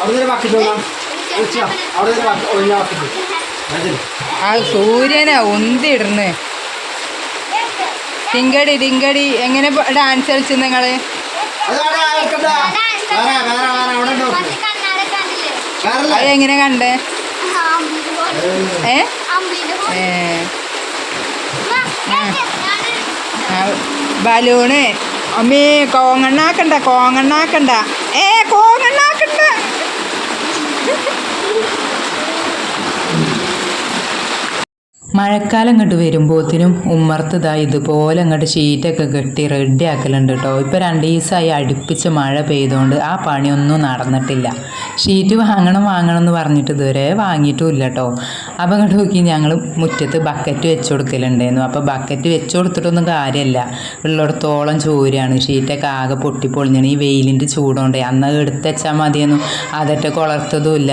അവിടെ ഒഴിഞ്ഞ ബാക്കി ആ സൂര്യനാ ഉന്തിടുന്ന് തിങ്കടി തിങ്കടി. എങ്ങനെ ഡാൻസ് കളിച്ചു നിങ്ങൾ? അതെങ്ങനെ കണ്ടേ ഏ. ബലൂണ്. അമ്മേ കോങ്ങണ്ണാക്കണ്ട കോങ്ങണ്ണാക്കണ്ട. ഏ കോങ്ങണ്ണാക്കണ്ട മഴക്കാലം ഇങ്ങോട്ട് വരുമ്പോഴത്തേനും ഉമ്മർത്തതാ ഇതുപോലെ അങ്ങോട്ട് ഷീറ്റൊക്കെ കെട്ടി റെഡി ആക്കലുണ്ട് കേട്ടോ ഇപ്പോൾ രണ്ട് ദിവസമായി അടുപ്പിച്ച് മഴ പെയ്തുകൊണ്ട് ആ പണിയൊന്നും നടന്നിട്ടില്ല. ഷീറ്റ് വാങ്ങണം വാങ്ങണം എന്ന് പറഞ്ഞിട്ട് ഇതുവരെ വാങ്ങിയിട്ടുമില്ല കേട്ടോ അപ്പോൾ അങ്ങോട്ട് നോക്കി ഞങ്ങൾ മുറ്റത്ത് ബക്കറ്റ് വെച്ച് കൊടുക്കലുണ്ടായിരുന്നു. അപ്പോൾ ബക്കറ്റ് വെച്ച് കൊടുത്തിട്ടൊന്നും കാര്യമല്ല ഉള്ളിടത്തോളം ചോരാണ്. ഷീറ്റൊക്കെ ആകെ പൊട്ടിപ്പൊളിഞ്ഞാണ്. ഈ വെയിലിന്റെ ചൂടുകൊണ്ടേ അന്ന് എടുത്ത് വെച്ചാൽ അതൊക്കെ കുളർത്തതുമില്ല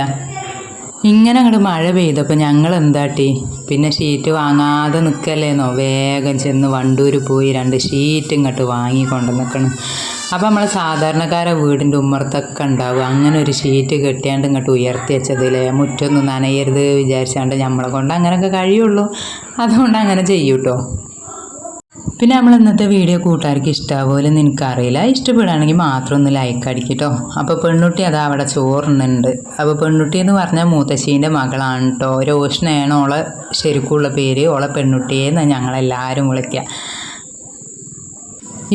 ഇങ്ങനെ അങ്ങോട്ട് മഴ പെയ്തപ്പോൾ ഞങ്ങൾ എന്താട്ടി പിന്നെ ഷീറ്റ് വാങ്ങാതെ നിൽക്കല്ലേന്നോ വേഗം ചെന്ന് വണ്ടൂർ പോയി രണ്ട് ഷീറ്റ് ഇങ്ങോട്ട് വാങ്ങിക്കൊണ്ട് നിൽക്കണം അപ്പോൾ നമ്മൾ സാധാരണക്കാരെ വീടിന്റെ ഉമ്മർത്തൊക്കെ ഉണ്ടാവും. അങ്ങനെ ഒരു ഷീറ്റ് കെട്ടിയാണ്ട് ഇങ്ങോട്ട് ഉയർത്തി വെച്ചതില്ലേ മുറ്റൊന്നും നനയരുത് വിചാരിച്ചാണ്ട് നമ്മളെ കൊണ്ട് അങ്ങനെയൊക്കെ കഴിയുള്ളൂ. അതുകൊണ്ട് അങ്ങനെ ചെയ്യൂട്ടോ. പിന്നെ നമ്മൾ ഇന്നത്തെ വീഡിയോ കൂട്ടുകാർക്ക് ഇഷ്ടമാവുമല്ലോ എന്ന് എനിക്കറിയില്ല ഇഷ്ടപ്പെടുകയാണെങ്കിൽ മാത്രം ഒന്ന് ലൈക്ക് അടിക്കട്ടോ. അപ്പോൾ പെൺകുട്ടി അതാ അവിടെ ചോറുന്നുണ്ട്. അപ്പോൾ പെൺകുട്ടി എന്ന് പറഞ്ഞാൽ മൂത്തശ്ശീന്റെ മകളാണ് കേട്ടോ രോഷനയാണ് ഓളെ ശരിക്കുള്ള പേര്. ഓളെ പെൺകുട്ടിയെന്ന് ഞങ്ങളെല്ലാവരും വിളിക്കുക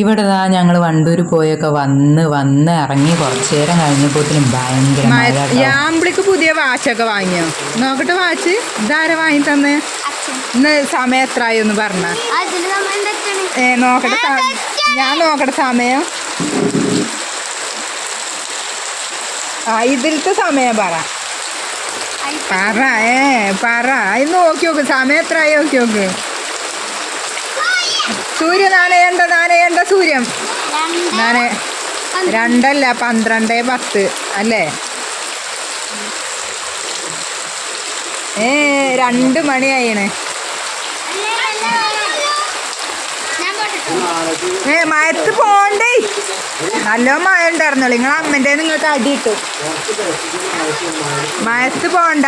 ഇവിടെ ഇതാ ഞങ്ങൾ വണ്ടൂർ പോയൊക്കെ വന്ന് വന്ന് ഇറങ്ങി കുറച്ചു നേരം കഴിഞ്ഞപ്പോഴത്തേനും ഭയങ്കര പുതിയ വാച്ചൊക്കെ വാങ്ങിയോ? നോക്കട്ടെ വാച്ച്. ഇതാരെ വാങ്ങി തന്നെ? ഇന്ന് സമയം എത്രയായി ഒന്ന് പറഞ്ഞ ഏ നോക്കട്ടെ ഞാൻ നോക്കട്ടെ സമയം. ആ ഇതിലത്തെ സമയം പറ. പറ ഏ പറ. അത് നോക്കി നോക്ക്. സമയം എത്രയായി നോക്കി നോക്ക്. സൂര്യ നാണയണ്ട നാണയണ്ട സൂര്യം. നാണയ രണ്ടല്ല പന്ത്രണ്ട് പത്ത്. അല്ലേ? ഏ രണ്ട് മണിയായിണ്. ഏ മയത്ത് പോണ്ടേ. നല്ല മഴ ഉണ്ടായിരുന്നല്ലോ നിങ്ങൾ അമ്മന്റെ നിങ്ങൾക്ക് അടി ഇട്ടു മയത്ത് പോണ്ട.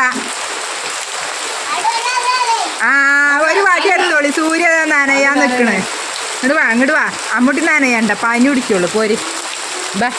ആ ഒരു വാട്ടി എടുത്തോളി. സൂര്യ നനയാ നനയാൻ നിൽക്കണേ ഇങ്ങോട്ട് വാ ഇങ്ങോട്ട് വാ. അമ്മൂട്ടി നനയണ്ട. പനി പിടിക്കുള്ളൂ പോര്. ബാ.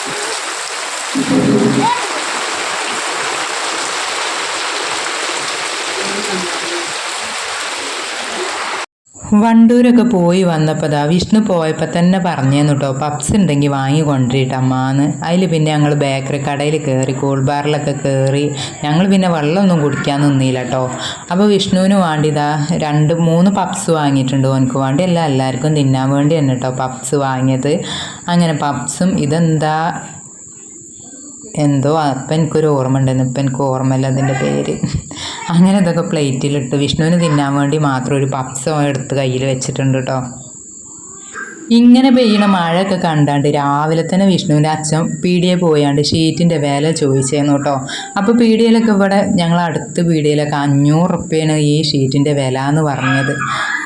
വണ്ടൂരൊക്കെ പോയി വന്നപ്പോൾ ദാ വിഷ്ണു പോയപ്പോൾ തന്നെ പറഞ്ഞേന്നു കേട്ടോ പപ്സ് ഉണ്ടെങ്കിൽ വാങ്ങി കൊണ്ടിട്ടമ്മാന്ന് അതിൽ പിന്നെ ഞങ്ങൾ ബേക്കറി കടയിൽ കയറി കൂൾ ബാറിലൊക്കെ കയറി ഞങ്ങൾ പിന്നെ വെള്ളമൊന്നും കുടിക്കാൻ നിന്നില്ല കേട്ടോ അപ്പോൾ വിഷ്ണുവിന് വേണ്ടി ഇതാ രണ്ട് മൂന്ന് പപ്സ് വാങ്ങിയിട്ടുണ്ട് ഓനക്ക് വേണ്ടി. അല്ല എല്ലാവർക്കും തിന്നാൻ വേണ്ടി തന്നെ കേട്ടോ പപ്സ് വാങ്ങിയത്. അങ്ങനെ പപ്സും ഇതെന്താ എന്തോ അപ്പം എനിക്കൊരു ഓർമ്മ ഉണ്ടായിരുന്നു ഇപ്പം എനിക്ക് ഓർമ്മയില്ല അതിന്റെ പേര്. അങ്ങനെ ഇതൊക്കെ പ്ലേറ്റിലിട്ട് വിഷ്ണുവിന് തിന്നാൻ വേണ്ടി മാത്രം ഒരു പപ്സോ എടുത്ത് കയ്യിൽ വെച്ചിട്ടുണ്ട് കേട്ടോ ഇങ്ങനെ പെയ്യണ മഴയൊക്കെ കണ്ടാണ്ട് രാവിലെ തന്നെ വിഷ്ണുവിന്റെ അച്ഛൻ പീടിയെ പോയാണ്ട് ഷീറ്റിന്റെ വില ചോദിച്ചേന്നു കേട്ടോ അപ്പോൾ പീടിയയിലൊക്കെ ഇവിടെ ഞങ്ങൾ അടുത്ത് പീടിയയിലൊക്കെ അഞ്ഞൂറ് റുപ്യാണ് ഈ ഷീറ്റിന്റെ വില എന്ന് പറഞ്ഞത്.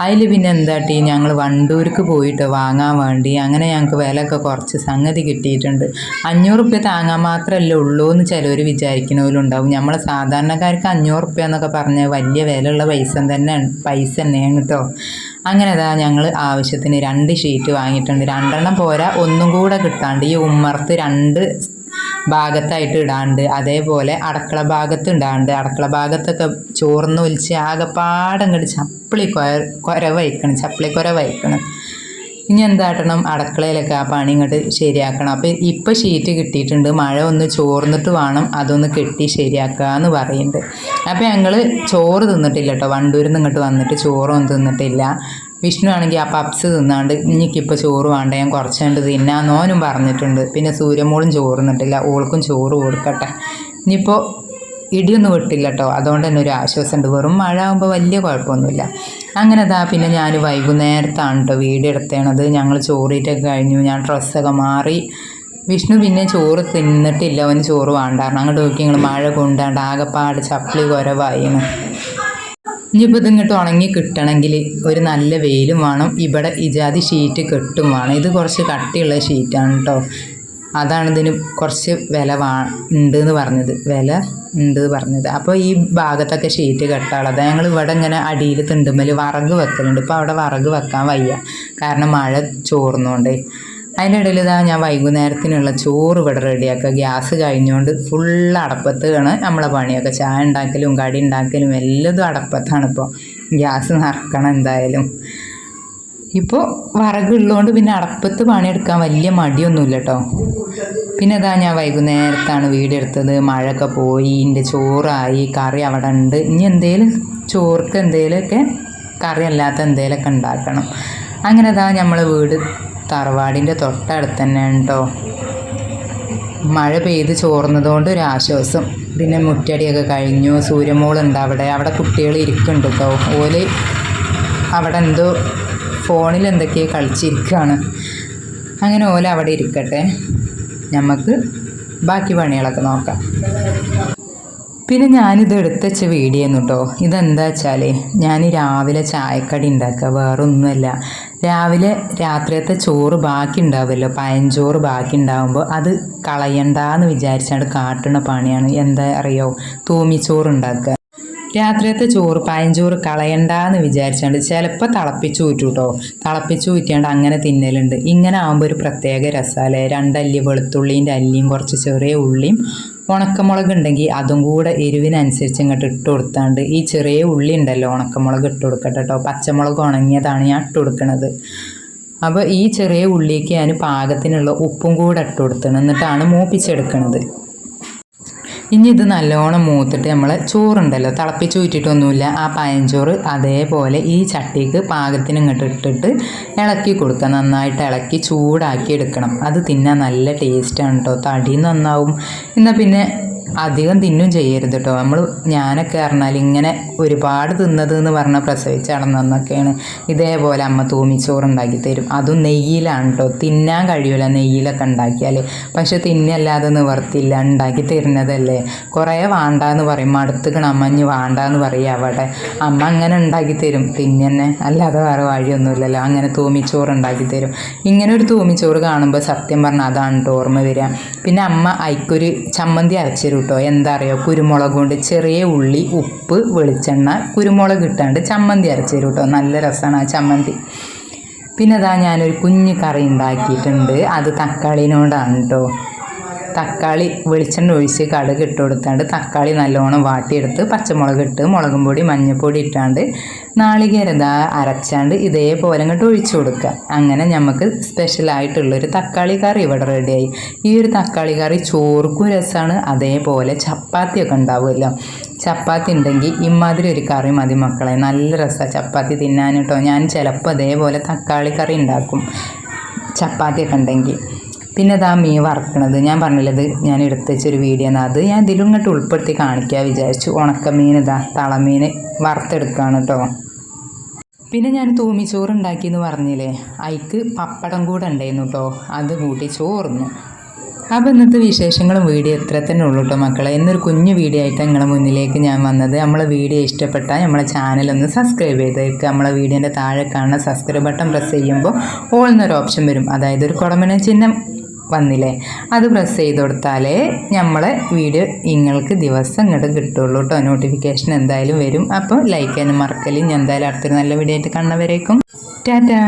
അതിൽ പിന്നെ എന്താട്ടി? ഞങ്ങൾ വണ്ടൂർക്ക് പോയിട്ട് വാങ്ങാൻ വേണ്ടി. അങ്ങനെ ഞങ്ങൾക്ക് വിലയൊക്കെ കുറച്ച് സംഗതി കിട്ടിയിട്ടുണ്ട്. അഞ്ഞൂറ് റുപ്യ താങ്ങാൻ മാത്രമല്ല ഉള്ളൂ എന്ന് ചിലവർ വിചാരിക്കുന്നവരുണ്ടാവും നമ്മൾ സാധാരണക്കാർക്ക് അഞ്ഞൂറ് റുപ്യ എന്നൊക്കെ പറഞ്ഞാൽ വലിയ വിലയുള്ള പൈസ തന്നെയാണ് പൈസ തന്നെയാണ് കേട്ടോ അങ്ങനെ അതാ ഞങ്ങൾ ആവശ്യത്തിന് രണ്ട് ഷീറ്റ് വാങ്ങിയിട്ടുണ്ട്. രണ്ടെണ്ണം പോരാ ഒന്നും കൂടെ കിട്ടാണ്ട്. ഈ ഉമ്മർത്ത് രണ്ട് ഭാഗത്തായിട്ട് ഇടാണ്ട് അതേപോലെ അടക്കള ഭാഗത്ത് ഇടാണ്ട്. അടുക്കള ഭാഗത്തൊക്കെ ചോർന്ന് ഒലിച്ച് ആകെപ്പാടെ അങ്ങോട്ട് ചപ്പിളി കൊര കൊര വയ്ക്കണം ചപ്പിളി കൊര വയ്ക്കണം ഇനി എന്താട്ടണം? അടുക്കളയിലൊക്കെ ആ പണി ഇങ്ങോട്ട് ശരിയാക്കണം. അപ്പം ഇപ്പം ഷീറ്റ് കിട്ടിയിട്ടുണ്ട്. മഴ ഒന്ന് ചോർന്നിട്ട് വേണം അതൊന്ന് കെട്ടി ശരിയാക്കുക എന്ന് പറയുന്നുണ്ട് അപ്പം ഞങ്ങൾ ചോറ് തിന്നിട്ടില്ല കേട്ടോ വണ്ടൂരിൽ നിന്ന് ഇങ്ങോട്ട് വന്നിട്ട് ചോറൊന്നും തിന്നിട്ടില്ല. വിഷ്ണു ആണെങ്കിൽ ആ പപ്സ് തിന്നാണ്ട് എനിക്കിപ്പോൾ ചോറ് വേണ്ട. ഞാൻ കുറച്ച് കണ്ട് തിന്നാന്നോനും പറഞ്ഞിട്ടുണ്ട്. പിന്നെ സൂര്യമോളും ചോറ് തിന്നിട്ടില്ല. ഓൾക്കും ചോറ് കൊടുക്കട്ടെ. ഇനിയിപ്പോൾ ഇടിയൊന്നും വിട്ടില്ല കേട്ടോ അതുകൊണ്ട് തന്നെ ഒരു ആശ്വാസമുണ്ട്. വെറും മഴ ആകുമ്പോൾ വലിയ കുഴപ്പമൊന്നുമില്ല. അങ്ങനെ അതാ പിന്നെ ഞാൻ വൈകുന്നേരത്താണ് കേട്ടോ വീട് എടുത്തേണത്. ഞങ്ങൾ ചോറിയിട്ടൊക്കെ കഴിഞ്ഞു. ഞാൻ ഡ്രസ്സൊക്കെ മാറി. വിഷ്ണു പിന്നെ ചോറ് തിന്നിട്ടില്ല. അവന് ചോറ് വേണ്ടായിരുന്നു. അങ്ങോട്ട് നോക്കി ഞങ്ങൾ മഴ കൊണ്ടാണ്ട് ആകെപ്പാട് ചപ്പിളി കുരവായി ഇനിയിപ്പോൾ ഇതിങ്ങോട്ട് ഉണങ്ങി കിട്ടണമെങ്കിൽ ഒരു നല്ല വെയിലും വേണം. ഇവിടെ ഇജാതി ഷീറ്റ് കെട്ടും വേണം. ഇത് കുറച്ച് കട്ടിയുള്ള ഷീറ്റാണ് കേട്ടോ. അതാണ് ഇതിന് കുറച്ച് വില വാ ഉണ്ട് എന്ന് പറഞ്ഞത്. വില ഉണ്ട് പറഞ്ഞത്. അപ്പോൾ ഈ ഭാഗത്തൊക്കെ ഷീറ്റ് കെട്ടാളത് ഞങ്ങൾ ഇവിടെ ഇങ്ങനെ അടിയിൽ തിണ്ടുമ്പൽ വറക് വെക്കലുണ്ട്. ഇപ്പോൾ അവിടെ വറക് വെക്കാൻ വയ്യ. കാരണം മഴ ചോർന്നുകൊണ്ടേ അതിന്റെ ഇടയിൽ ഇതാ ഞാൻ വൈകുന്നേരത്തിനുള്ള ചോറ് ഇവിടെ റെഡിയാക്കുക. ഗ്യാസ് കഴിഞ്ഞുകൊണ്ട് ഫുൾ അടപ്പത്താണ് നമ്മളെ പണിയൊക്കെ. ചായ ഉണ്ടാക്കലും കടി ഉണ്ടാക്കലും എല്ലതും അടപ്പത്താണ് ഇപ്പോൾ ഗ്യാസ് നിറക്കണം എന്തായാലും. ഇപ്പോൾ വിറകുള്ളതുകൊണ്ട് പിന്നെ അടപ്പത്ത് പണിയെടുക്കാൻ വലിയ മടിയൊന്നുമില്ല കേട്ടോ പിന്നെ അതാ ഞാൻ വൈകുന്നേരത്താണ് വീടെടുത്തത്. മഴയൊക്കെ പോയി എന്റെ ചോറായി കറി അവിടെ ഉണ്ട് ഇനി എന്തേലും ചോർക്ക് എന്തേലുമൊക്കെ കറി അല്ലാത്ത എന്തേലുമൊക്കെ ഉണ്ടാക്കണം. അങ്ങനെ അതാ നമ്മളെ വീട് തറവാടിന്റെ തൊട്ടടുത്ത് തന്നെയാണ് കേട്ടോ മഴ പെയ്ത് ചോർന്നതുകൊണ്ട് ഒരു ആശ്വാസം. പിന്നെ മുറ്റടിയൊക്കെ കഴിഞ്ഞു. സൂര്യമോളുണ്ട് അവിടെ. അവിടെ കുട്ടികൾ ഇരിക്കുന്നുണ്ട് കേട്ടോ. ഓൽ അവിടെ എന്തോ ഫോണിൽ എന്തൊക്കെയോ കളിച്ചിരിക്കുകയാണ് അങ്ങനെ ഓല അവിടെ ഇരിക്കട്ടെ. നമുക്ക് ബാക്കി പണികളൊക്കെ നോക്കാം. പിന്നെ ഞാനിത് എടുത്ത് വെച്ച വീഡിയോ കേട്ടോ ഇതെന്താ വെച്ചാൽ ഞാൻ രാവിലെ ചായക്കടി ഉണ്ടാക്കുക. വേറൊന്നുമല്ല. രാവിലെ രാത്രിയത്തെ ചോറ് ബാക്കി ഉണ്ടാവുമല്ലോ. പയഞ്ചോറ് ബാക്കി ഉണ്ടാവുമ്പോൾ അത് കളയണ്ടെന്ന് വിചാരിച്ചാണ് കാട്ടുന്ന പണിയാണ്. എന്താ അറിയോ? തൂമിച്ചോറ് ഉണ്ടാക്കുക. രാത്രിയത്തെ ചോറ് പയഞ്ചോറ് കളയണ്ടെന്ന് വിചാരിച്ചാണ്ട് ചിലപ്പോൾ തിളപ്പിച്ച് ഊറ്റും കേട്ടോ തിളപ്പിച്ച് ഊറ്റിയാണ്ട് അങ്ങനെ തിന്നലുണ്ട്. ഇങ്ങനെ ആകുമ്പോൾ ഒരു പ്രത്യേക രസമല്ലേ രണ്ടല്ലി വെളുത്തുള്ളീന്റെ അല്ലിയും കുറച്ച് ചെറിയ ഉള്ളിയും ഉണക്കമുളക് ഉണ്ടെങ്കിൽ അതും കൂടെ എരിവിനനുസരിച്ച് ഇങ്ങോട്ട് ഇട്ട് കൊടുത്താണ്ട് ഈ ചെറിയ ഉള്ളി ഉണ്ടല്ലോ ഉണക്കമുളക് ഇട്ട് കൊടുക്കട്ടെ കേട്ടോ പച്ചമുളക് ഉണങ്ങിയതാണ് ഞാൻ ഇട്ട് കൊടുക്കുന്നത് അപ്പോൾ ഈ ചെറിയ ഉള്ളിക്ക് ഞാൻ പാകത്തിനുള്ള ഉപ്പും കൂടെ ഇട്ട് കൊടുത്തണം. എന്നിട്ടാണ് മൂപ്പിച്ചെടുക്കണത്. ഇനി ഇത് നല്ലോണം മൂത്തിട്ട് നമ്മൾ ചോറുണ്ടല്ലോ തിളപ്പിച്ച് ഊറ്റിയിട്ടൊന്നുമില്ല ആ പയഞ്ചോറ് അതേപോലെ ഈ ചട്ടിക്ക് പാകത്തിന് ഇങ്ങോട്ട് ഇട്ടിട്ട് ഇളക്കി കൊടുക്കുക. നന്നായിട്ട് ഇളക്കി ചൂടാക്കി എടുക്കണം. അത് തിന്നാൻ നല്ല ടേസ്റ്റാണ് കേട്ടോ തടി നന്നാവും. എന്നാൽ പിന്നെ അധികം തിന്നും ചെയ്യരുത് കേട്ടോ നമ്മൾ ഞാനൊക്കെ പറഞ്ഞാൽ ഇങ്ങനെ ഒരുപാട് തിന്നത് എന്ന് പറഞ്ഞാൽ പ്രസവിച്ച് നടന്നൊക്കെയാണ് ഇതേപോലെ അമ്മ തൂമിച്ചോറ് ഉണ്ടാക്കി തരും. അതും നെയ്യിലാണ് കേട്ടോ തിന്നാൻ കഴിയൂല നെയ്യിലൊക്കെ ഉണ്ടാക്കിയാൽ പക്ഷെ തിന്നല്ലാതെ നിവർത്തില്ല. ഉണ്ടാക്കി തരുന്നതല്ലേ. കുറേ വേണ്ടാന്ന് പറയും. മടുത്തുക്കണം അമ്മ ഇനി വേണ്ടാന്ന് പറയും അവിടെ. അമ്മ അങ്ങനെ ഉണ്ടാക്കി തരും. തിന്നെ അല്ലാതെ വേറെ വഴിയൊന്നുമില്ലല്ലോ. അങ്ങനെ തൂമിച്ചോറ് ഉണ്ടാക്കി തരും. ഇങ്ങനെ ഒരു തൂമിച്ചോറ് കാണുമ്പോൾ സത്യം പറഞ്ഞാൽ അതാണ് കേട്ടോ ഓർമ്മ വരിക പിന്നെ അമ്മ അയക്കൊരു ചമ്മന്തി കേട്ടോ. എന്താ പറയുക കുരുമുളക് കൊണ്ട് ചെറിയ ഉള്ളി ഉപ്പ് വെളിച്ചെണ്ണ കുരുമുളക് ഇട്ടാണ്ട് ചമ്മന്തി അരച്ചു തരും കേട്ടോ. നല്ല രസമാണ് ആ ചമ്മന്തി. പിന്നെ അതാ ഞാനൊരു കുഞ്ഞു കറി ഉണ്ടാക്കിയിട്ടുണ്ട്. അത് തക്കാളിനോടാണ് കേട്ടോ. തക്കാളി വെളിച്ചെണ്ണ ഒഴിച്ച് കടുക് ഇട്ട് കൊടുത്താണ്ട് തക്കാളി നല്ലോണം വാട്ടിയെടുത്ത് പച്ചമുളക് ഇട്ട് മുളകും പൊടി മഞ്ഞൾപ്പൊടി ഇട്ടാണ്ട് നാളികേരം ഇതാ അരച്ചാണ്ട് ഇതേപോലെ അങ്ങോട്ട് ഒഴിച്ചു കൊടുക്കുക. അങ്ങനെ നമുക്ക് സ്പെഷ്യലായിട്ടുള്ളൊരു തക്കാളി കറി ഇവിടെ റെഡിയായി ഈ ഒരു തക്കാളി കറി ചോർക്കും രസമാണ് അതേപോലെ ചപ്പാത്തിയൊക്കെ ഉണ്ടാവുമല്ലോ. ചപ്പാത്തി ഉണ്ടെങ്കിൽ ഇമാതിരി ഒരു കറി മതി മക്കളെ. നല്ല രസമാണ് ചപ്പാത്തി തിന്നാൻ കേട്ടോ. ഞാൻ ചിലപ്പോൾ അതേപോലെ തക്കാളി കറി ഉണ്ടാക്കും. ചപ്പാത്തിയൊക്കെ ഉണ്ടെങ്കിൽ. പിന്നെ ഇതാ മീൻ വറക്കണത്. ഞാൻ പറഞ്ഞില്ലത് ഞാൻ എടുത്ത് വെച്ചൊരു വീഡിയോ എന്നാൽ അത് ഞാൻ ഇതിലും ഇങ്ങോട്ട് ഉൾപ്പെടുത്തി കാണിക്കാൻ വിചാരിച്ചു. ഉണക്കമീൻ ഇതാ തളമീൻ വറുത്തെടുക്കുകയാണ് കേട്ടോ പിന്നെ ഞാൻ തൂമിച്ചോറ് ഉണ്ടാക്കിയെന്ന് പറഞ്ഞില്ലേ? അതിക്ക് പപ്പടം കൂടെ ഉണ്ടായിരുന്നു കേട്ടോ അത് കൂട്ടി ചോർന്നു. അപ്പോൾ ഇന്നത്തെ വിശേഷങ്ങളും വീഡിയോ എത്ര തന്നെ ഉള്ളൂ കേട്ടോ മക്കളെ. എന്നൊരു കുഞ്ഞു വീഡിയോ ആയിട്ട് നിങ്ങളുടെ മുന്നിലേക്ക് ഞാൻ വന്നത്. നമ്മളെ വീഡിയോ ഇഷ്ടപ്പെട്ടാൽ നമ്മളെ ചാനൽ ഒന്ന് സബ്സ്ക്രൈബ് ചെയ്തേക്ക്. നമ്മളെ വീഡിയോന്റെ താഴെ കാണുന്ന സബ്സ്ക്രൈബ് ബട്ടൺ പ്രസ് ചെയ്യുമ്പോൾ ഓൾ എന്നൊരു ഓപ്ഷൻ വരും. അതായത് ഒരു കുടമന ചിഹ്നം വന്നില്ലേ? അത് പ്രസ് ചെയ്ത് കൊടുത്താലേ നമ്മളെ വീഡിയോ നിങ്ങൾക്ക് ദിവസം ഇങ്ങോട്ട് കിട്ടുള്ളൂ കേട്ടോ നോട്ടിഫിക്കേഷൻ എന്തായാലും വരും. അപ്പോൾ ലൈക്ക് ചെയ്യാനും മറക്കലും ഞാൻ എന്തായാലും അടുത്തൊരു നല്ല വീഡിയോ ആയിട്ട് കാണുന്നവരേക്കും. ടാറ്റാ.